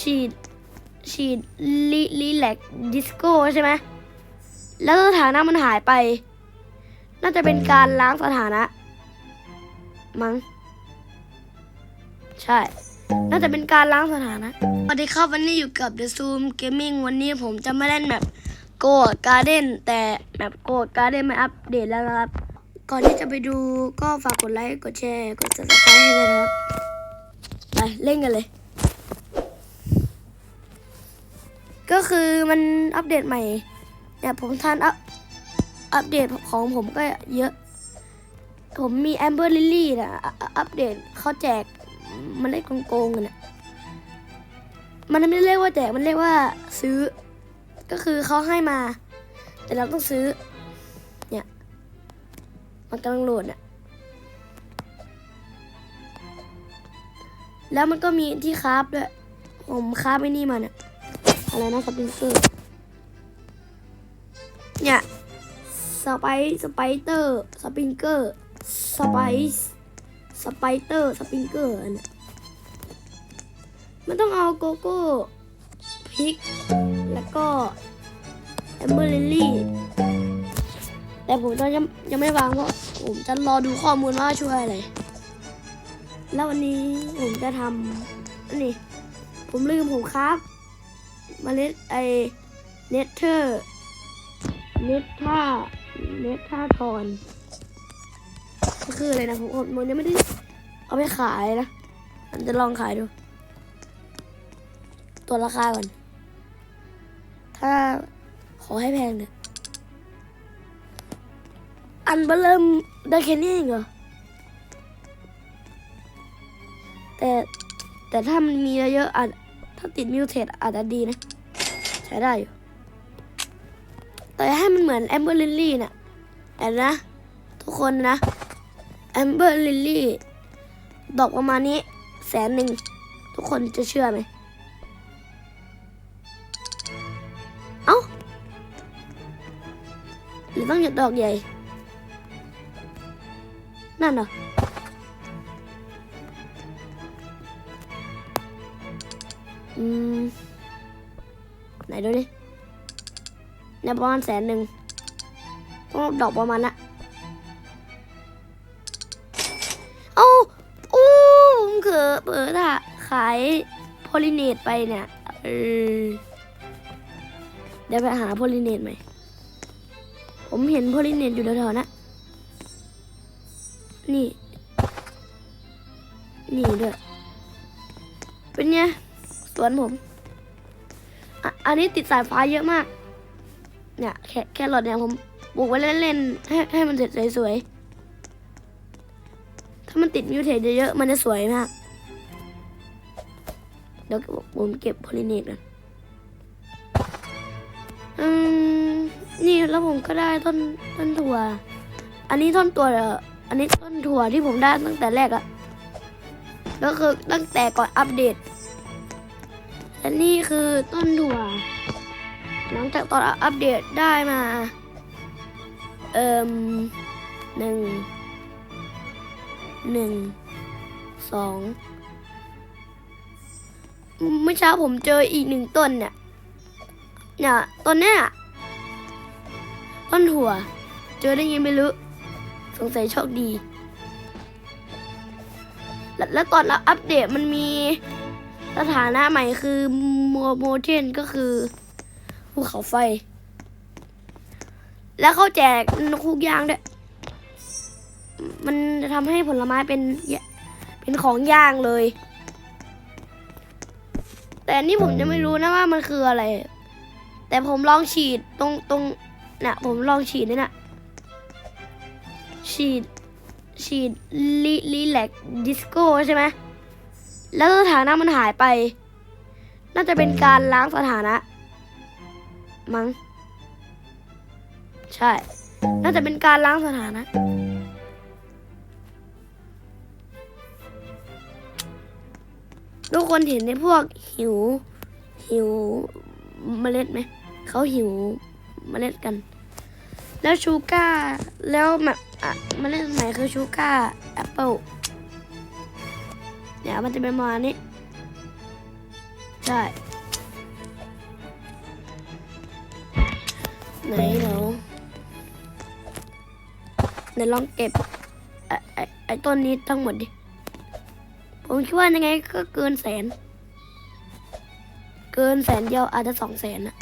ฉีด ฉีดลีลีแลกดิสโก้ใช่ไหม แล้วสถานะมันหายไป น่าจะเป็นการล้างสถานะ มั้ง ใช่ น่าจะเป็นการล้างสถานะ สวัสดีครับวันนี้อยู่กับ The Zoom Gaming วันนี้ผมจะไม่เล่นแบบโกดการ์เด้นแต่แบบโกดการ์เด้นไม่อัปเดตแล้วนะครับ ก่อนที่จะไปดูก็ฝากกดไลค์ กดแชร์ กด subscribe ให้ด้วยนะครับ ไปเล่นกันเลย ก็คือมันอัปเดตใหม่เนี่ยผมทานอัปอัปเดตของผมก็เยอะ ผมมี Amber Lily นะอะอะอัปเดตเขาแจกมันเล่นโกงๆกันนะมันไม่ได้เรียกว่าแจกมันเรียกว่าซื้อ ก็คือเขาให้มา แต่เราต้องซื้อ เนี่ย มันกำลังโหลดน่ะแล้วมันก็มีที่คราฟด้วย ผมคราฟไอ้นี่มาเนี่ย อะไรนะสปิงเกอร์ เนี่ยสไปสไปเตอร์สปิงเกอร์สไปสไปเตอร์สปิงเกอร์อันนี้มันต้องเอาโกโก้พริก แล้วก็แอมเบอร์ลิลลี่ แต่ผมตอนยังยังไม่วางเพราะผมจะรอดูข้อมูลว่าช่วยอะไร แล้ววันนี้ผมจะทำนนี้ผมลืมผมครับ เมล็ดไอเนเธอร์เนท่าเนท่าทอนก็คืออะไรนะผมผมยังไม่ได้เอาไปขายนะผมจะลองขายดู ตัวราคาก่อน ถ้าขอให้แพงเนี่ยอันเบอร์เริ่มได้แค่นี้เองเหรอ แต่แต่ถ้ามันมีเยอะๆอาจ ถ้าติดมิวเทสอาจจะดีนะ ใช้ได้อยู่ แต่ให้มันเหมือนแอมเบอร์ลิลลี่น่ะเห็นนะ ทุกคนนะแอมเบอร์ลิลลี่ดอกประมาณนี้แสนหนึ่ง ทุกคนจะเชื่อไหมเอ้าหรือต้องหยุดดอกใหญ่ นั่นเหรอ อืม ไหนดูดิเนี่ยประมาณแสนหนึ่งต้องดอกประมาณละเอ้าอู้ผมเขือเปิดอะขายโพลิเนตไปเนี่ยเออเดี๋ยวไปหาโพลิเนตใหม่ ผมเห็นโพลิเนตอยู่แถวๆนะ นี่ นี่ด้วย เป็นไง สวนผมอ,อันนี้ติดสายฟ้าเยอะมาก เนี่ย แค่แค่หลอดเนี่ยผมปลูกไว้เล่นๆให้ให้มันเสร็จสวยๆ ถ้ามันติดมิวเทสเยอะๆมันจะสวยมาก เดี๋ยวผมเก็บโพลิเนตกันอืมนี่แล้วผมก็ได้ต้นต้นถั่ว อันนี้ต้นตัวเหรออันนี้ต้นถั่วที่ผมได้ตั้งแต่แรกอะก็คือตั้งแต่ก่อนอัปเดต และนี่คือต้นถั่ว หลังจากตอนอัปเดตได้มา เอ่มหนึ่งหนึ่งสองเมื่อเช้าผมเจออีกหนึ่งต้นเนี่ย เนี่ยต้นเนี้ยต้นถั่ว เจอได้ยังไม่รู้ สงสัยโชคดี และและตอนเราอัปเดตมันมี สถานะใหม่คือโมโมเทนก็คือภูเขาไฟ แล้วเขาแจกนกคูกยางด้วย มันจะทำให้ผลไม้เป็นเป็นของย่างเลย แต่นี่ผมจะไม่รู้นะว่ามันคืออะไร แต่ผมลองฉีดตรงตรงน่ะ ผมลองฉีดนี่น่ะ ฉีดฉีดลีลีแลกดิสโก้ใช่ไหม แล้วสถานะมันหายไป น่าจะเป็นการล้างสถานะ มั้ง ใช่ น่าจะเป็นการล้างสถานะ ทุกคนเห็นในพวกหิว หิวเมล็ดไหม เขาหิวเมล็ดกัน แล้วชูก้า แล้วแบบอะเมล็ดไหนคือชูก้าแอปเปิล เดี๋ยวมันจะเป็นประมาณนี้ใช่ไหนเดี๋ยวไหนลองเก็บไอ้ไอ้ไอต้นนี้ทั้งหมดดิ ผมคิดว่ายังไงก็เกินแสน เกินแสนเดียวอาจจะสองแสนอะ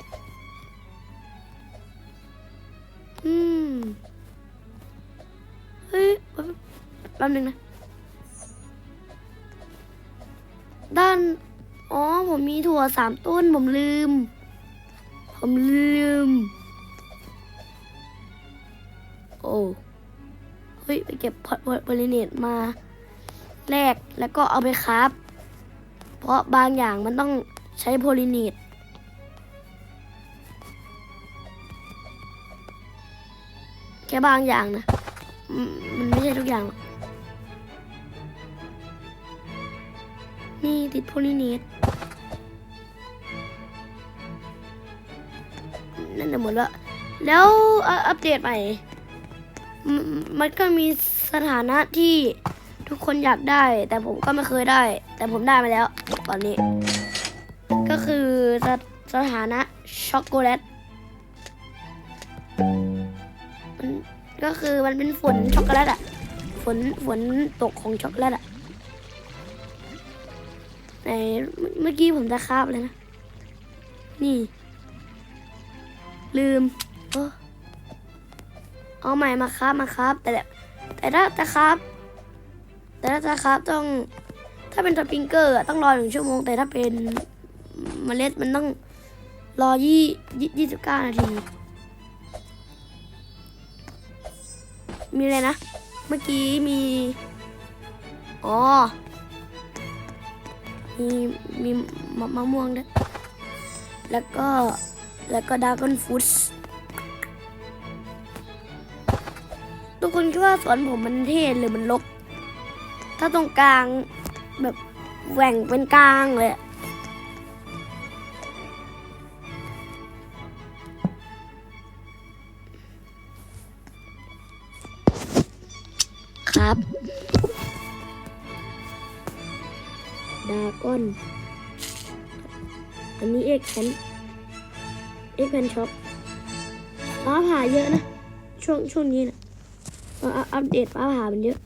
อืม เฮ้ยแป๊บนึงนะ น อ๋อ ผมมีถั่วสามต้น ผมลืม ผมลืม โอ้เฮ้ย ไปเก็บพอพอลิเนตมาแลกแล้วก็เอาไปคราฟเพราะบางอย่างมันต้องใช้โพลิเนตแค่บางอย่างนะมมันไม่ใช่ทุกอย่างหรอก นี่ติดโพลิเนตนั่นจะหมดแล้วแล้วอัปเดตใหม่ มันก็มีสถานะที่ทุกคนอยากได้ แต่ผมก็ไม่เคยได้ แต่ผมได้มาแล้ว ตอนนี้ ก็คือสสถานะช็อกโกแลตก็คือมันเป็นฝนช็อกโกแลตอะฝนฝนตกของช็อกโกแลตอะ ไหนเมื่อกี้ผมจะคาบเลยนะ นี่ ลืมเออเอาใหม่มาครับมาครับ แต่แบบแต่ถ้าจะครับ แต่ถ้าจะครับต้อง ถ้าเป็นสปริงเกอร์ต้องรอหนึ่งชั่วโมง แต่ถ้าเป็นเมล็ดมันต้องรอยี่ยี่สิบเก้านาที มีอะไรนะ เมื่อกี้มี อ๋อ มีมีมะม,ม่วงด้วยแล้วก็แล้วก็ดากอนฟูดทุกคนคิดว่าสวนผมมันเท่หรือมันลก ถ้าตรงกลางแบบแหว่งเป็นกลางเลยครับ ดากอน อันนี้เอกแคนเอกแคนช็อปฟ้าผ่าเยอะนะ ช่วงช่วงนี้นะอ่ออัปเดตฟ้าผ่ามันเยอะ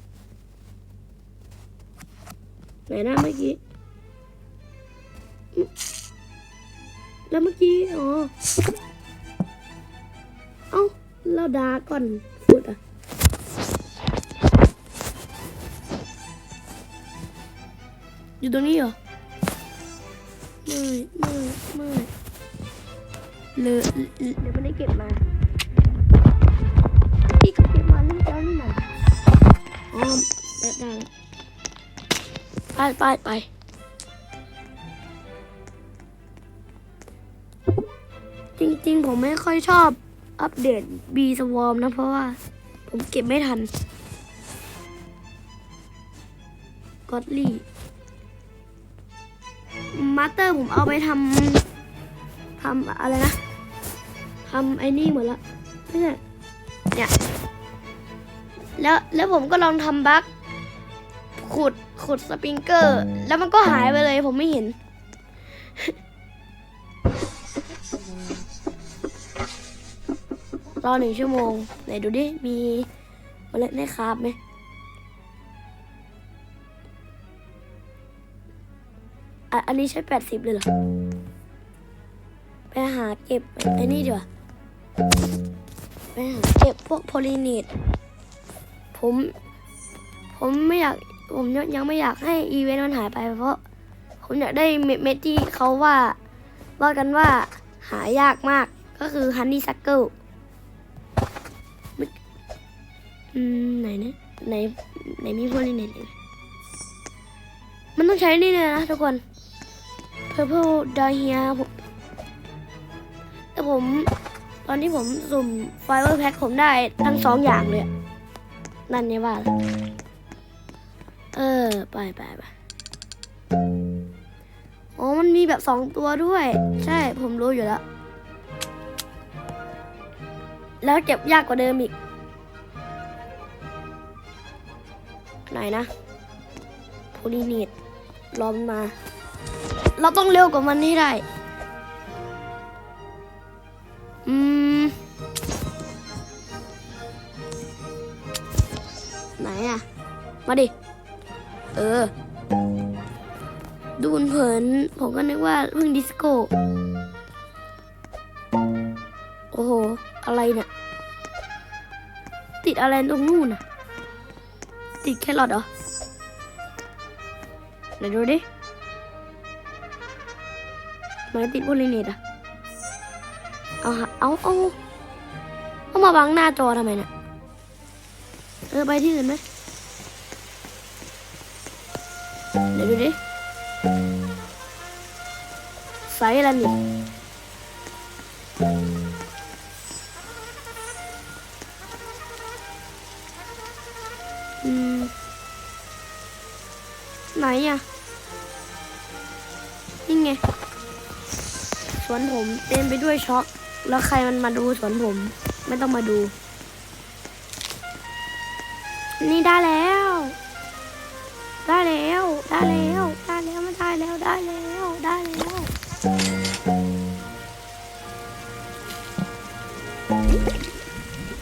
ไหนนะเมื่อกี้ แล้วเมื่อกี้ อ๋อ เอ้า เราดาก่อน อะอยู่ตรงนี้เหรอ ไม่ไม่ไม่เลยเดี๋ยวไม่ได้เก็บมาพี่ก็เก็บมาเรื่องเจ้านี่นะอ๋อได้ได้แล้วไปไปไปจริงๆ ผมไม่ค่อยชอบอัปเดต B Swarm นะ เพราะว่าผมเก็บไม่ทันกอดลี่ มาสเตอร์ผมเอาไปทำทำอะไรนะทำไอ้นี่หมดละไม่ใช่เนี่ยแล้วแล้วผมก็ลองทำบั๊กขุดขุดสปริงเกอร์ แล้วมันก็หายไปเลยผมไม่เห็น รอหนึ่งชั่วโมง ไหนดูดิ มีเมล็ดในคราบไหม อะอันนี้ใช้แปดสิบเลยเหรอ ไปหาเก็บไอ้นี่ดีกว่า ไปหาเก็บพวกโพลิเนตผม ผมไม่อยาก ผมยังไม่อยากให้อีเวนต์มันหายไปเพราะ ผมอยากได้เม็ดเม็ดที่เขาว่า ว่ากันว่าหายากมากก็คือฮันนี่ซักเกิลอืมไหนเนี่ยไหนไหนมีโพลิเนตมันต้องใช้นี่เลยนะทุกคน Purple Dahlia ผมแต่ผม ตอนที่ผมสุ่ม Fiber Pack ผมได้ทั้งสองอย่างเลย นั่นเนี่ยว่า เออ ไปไปไปอ๋อมันมีแบบสองตัวด้วย ใช่ผมรู้อยู่แล้ว แล้วเก็บยากกว่าเดิมอีก ไหนนะโพลีเนตรอมมา เราต้องเร็วกว่ามันให้ได้ อืม ไหนอะมาดิ เออ ดูนเผิน ผมก็นึกว่าเพิ่งดิสโก้ โอ้โห อะไรเนี่ย ติดอะไรตรงนู่นนะติดแครอทเหรอไหนดูดิ ไหนติดโพลิเนตอะเอาฮะเอาเอาเอามาบังหน้าจอทำไมเนี่ยเออไปที่อื่นไหมเดี๋ยวดูดิไซส์อะไรนี่ เต็มไปด้วยช็อก แล้วใครมันมาดูสวนผม ไม่ต้องมาดู นี่ได้แล้ว ได้แล้ว ได้แล้ว ได้แล้วมันได้แล้ว ได้แล้ว ได้แล้ว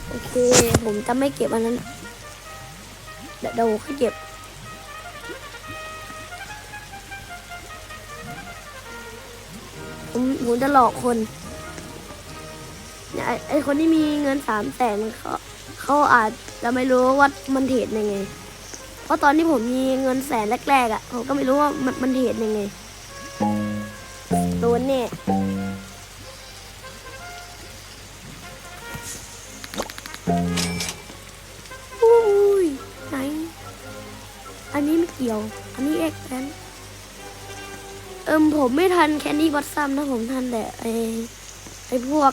โอเค ผมจะไม่เก็บอันนั้นเดี๋ยวเดี๋ยวค่อยเก็บผมผมจะหลอกคน ไอคนที่มีเงินสามแสนเขาเขาอาจจะไม่รู้ว่ามันเทรดยังไง เพราะตอนที่ผมมีเงินแสนแรกๆอะผมก็ไม่รู้ว่ามันมันเทรดยังไงโดนเนี่ยอุ้ยไหน อันนี้ไม่เกี่ยว อันนี้เอ็กแอนเอิมผมไม่ทันแคนดี้บอสซัมนะผมทันแต่ไอไอพวก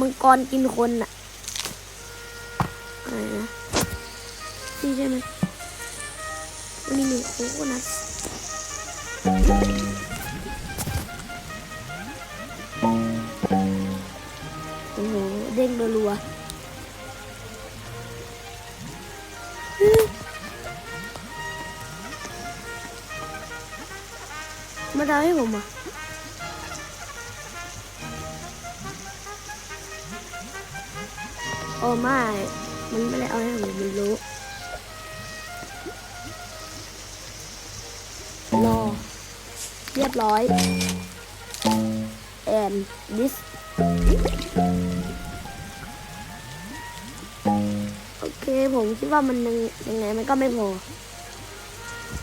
มังกรกินคนอะอะไรนะนี่ใช่ไหมวันนี้หนึ่งโคโคนัทโอ้โห เด้งรัวมาดาวให้ผมอะ อ้ไม่ มันไม่ได้เอาให้ผมมันรู้รอเรียบร้อย and this โอเคผมคิดว่ามันยังยังไงมันก็ไม่พอ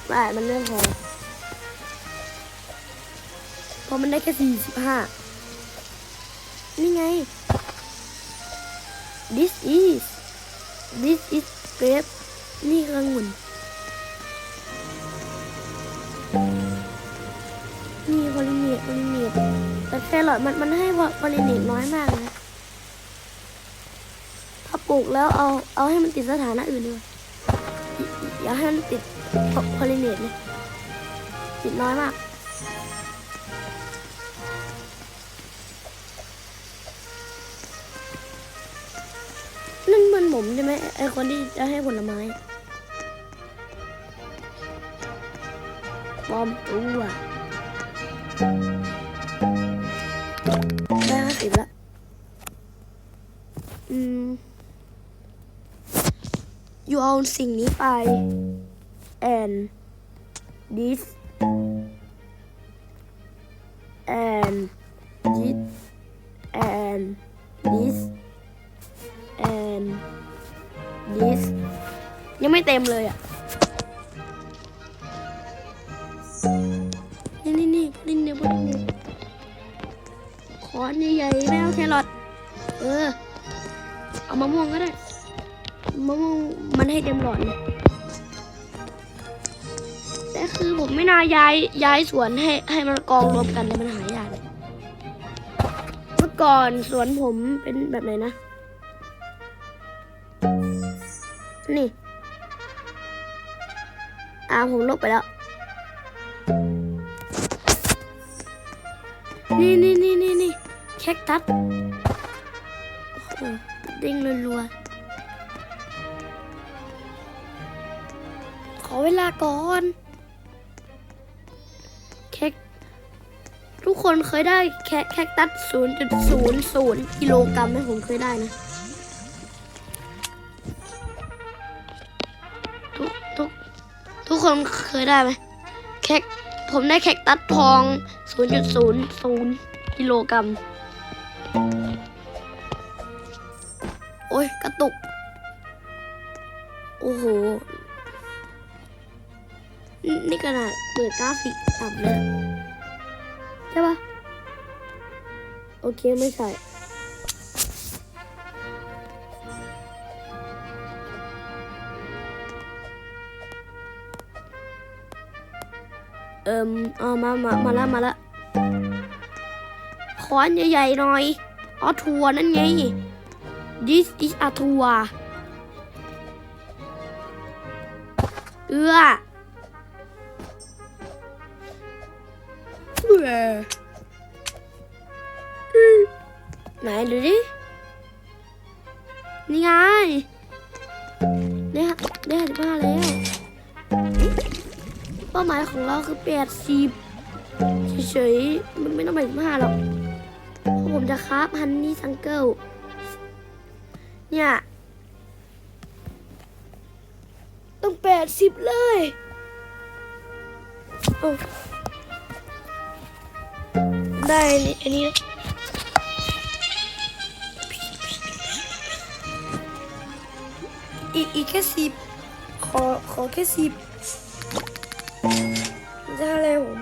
ไม่มันไม่พอเพราะมันได้แค่สี่สิบห้านี่ไง is this is grape นี่คือองุ่นนี่พลิเนตพลิเนตแต่แครอทมันมันให้พลิเนตน้อยมากนะ ถ้าปลูกแล้วเอาเอาให้มันติดสถานะอื่นด้วยอย่าให้มันติดพลิเนตเลยติดน้อยมาก ผมใช่ไหมไอคนที่จะให้ผลไม้ปลอมตัวได้ห้าสิบละ อืม อยู่เอาสิ่งนี้ไป and this ไม่เต็มเลยอะ นี่นี่นี่พลินเดียวพลินเดียวขอนใหญ่ๆไม่เอาแครอทเออ เอามะม่วงก็ได้ มะม่วงมันให้เต็มหลอดเลยแต่คือผมไม่น่าย้ายย้ายสวนให้ให้มันกองรวมกันเลยมันหายากเลยเมื่อก่อนสวนผมเป็นแบบไหนนะ นี่ อ่าผมลบไปแล้ว นี่นี่นี่นี่นี่แคคตัสโอ้โหเด้งรัวๆขอเวลาก่อนเค้กทุกคนเคยได้แคแคคตัส 0.00กิโลกรัมไหมผมเคยได้นะ คนเคยได้ไหมแคคผมได้แคคตัสทอง 0.00กิโลกรัมโอ้ยกระตุก โอ้โหนี่นี่ขนาดเปิดกราฟิกต่ำเลยใช่ปะโอเค ไม่ใช่ เอิมเอามา มา มาละ มาละค้อนใหญ่ๆหน่อย อ๋อทัวนั่นไง this is a ทัวร์เอื้อเออไหนดูดิ นี่ไง ได้ได้ห้าสิบห้าแล้ว เป้าหมายของเราคือแปดสิบเฉยๆ มันไม่ต้องแปดสิบห้าหรอกเพราะผมจะคราฟฮันนี่ซังเกิลเนี่ย ต้องแปดสิบเลยโอ้ได้อันนี้อันนี้อีกอีกแค่สิบขอขอแค่สิบ มันจะอะไรผม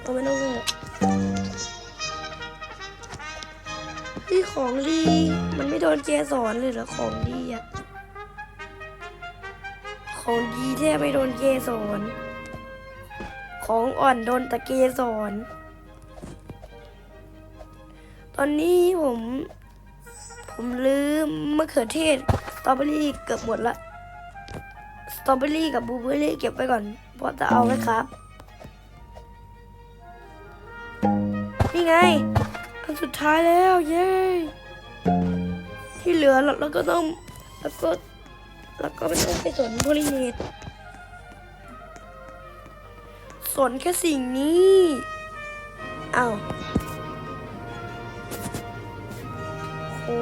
เอาไม่ต้องเลยนี่ของดี มันไม่โดนเจสอนเลยเหรอของดีอะของดีแท้ไม่โดนเจสอนของอ่อนโดนตะเกสอนตอนนี้ผม ผมลืมมะเขือเทศสตรอเบอรี่เกือบหมดละสตรอเบอรี่กับบลูเบอรี่เก็บไปก่อน พราะจะเอาไว้ครับ นี่ไง อันสุดท้ายแล้วเย้ที่เหลือเราเราก็ต้องแล้วก็แล้วก็ไม่ต้องไปสนพลิเนตสนแค่สิ่งนี้อ้าวโอ้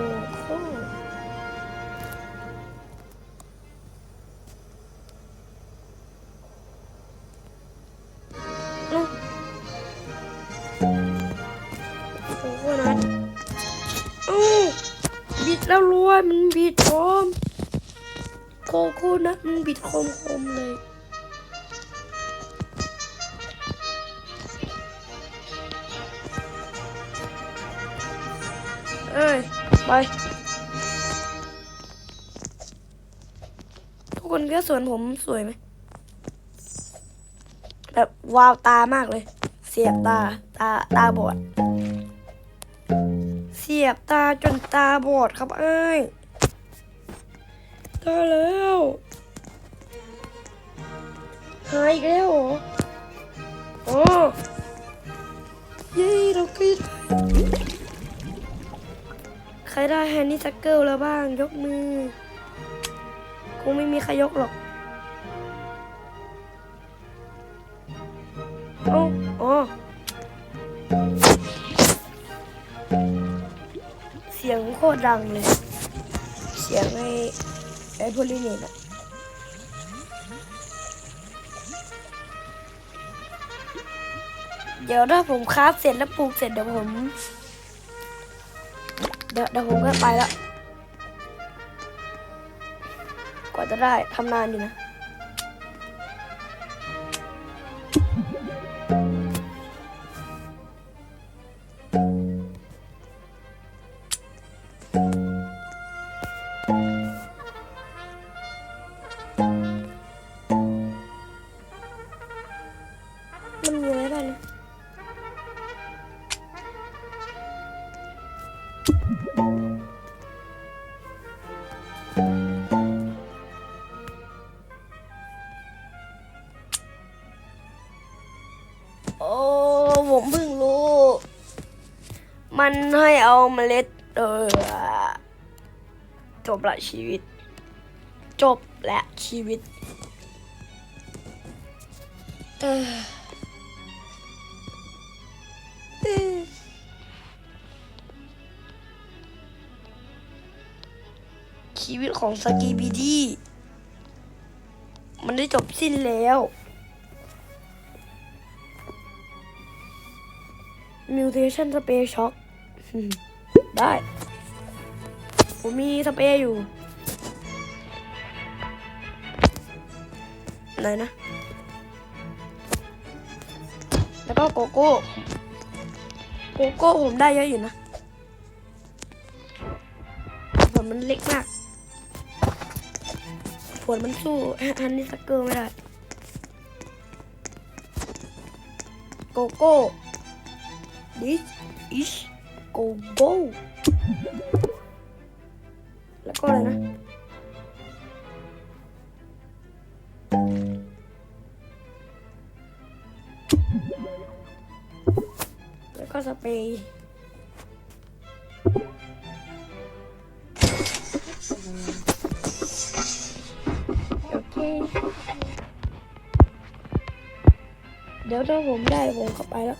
ไป ทุกคนก็สวนผมสวยไหม แบบวาวตามากเลย เสียบตา ตาตาบอด เสียบตาจนตาบอดครับเอ้ยตาแล้วหายอีกแล้วเหรอโอ้เย้เราใกล้ได้ใค รได้แฮนนี่จักเกิลแล้วบ้างยกมือ คงไม่มีใครยกหรอกเอ้าอ๋อเสียงโคตรดังเลย เสียงไอ้ไอ้พลิเนตอะเดี๋ยวถ้าผมคราฟเสร็จแล้วปลูกเสร็จเดี๋ยวผม ดี๋ยวเดี๋ยวผมก็ไปแล้ว กว่าจะได้ทำนานอยู่นะ เอาเมล็ด เออ จบละชีวิต จบและชีวิต เออชีวิตของสกีบีดีมันได้จบสิ้นแล้ว Mutation Space Shock ได้ ผมมีสเปรย์อยู่ ไหนนะ แล้วก็โกโก้ โกโก้ผมได้เยอะอยู่นะผลมันเล็กมากผลมันสู้ฮันนี่สเกอร์ไม่ได้ โกโก้ this is go go แล้วก็อะไรนะแล้วก็สเปรย์โอเค เดี๋ยวถ้าผมได้ผมเข้าไปแล้ว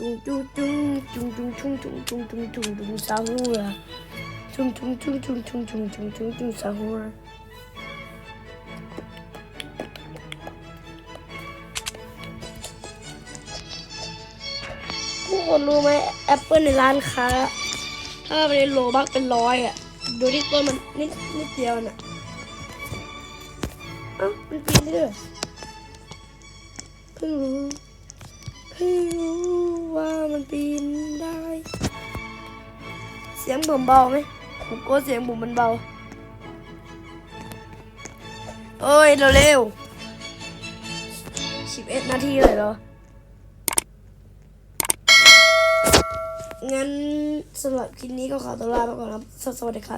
จุงจุงจุงจุงจุงจุงจุงจุงจุงจุงจุงซาฮูระจุงจุงจุงจุงจุงจุงจุงจุงจุงซาฮูระทุกคนรู้ไหมแอปเปิลในร้านค้าถ้าเป็นโลบักเป็นร้อยอะดูที่ต้นมันนิดนิดเดียวน่ะเอ้ามันปีนได้ด้วยเพิ่งรู้เพิ่งรู้ ว่ามันปีนได้ เสียงผมเบาไหมผมกลัวเสียงผมมันเบาเอ้ยเร็วๆสิบเอ็ดนาทีเลยเหรอ งั้นสำหรับคลิปนี้ก็ขอตัวลาไปก่อนครับ สวัสดีครับ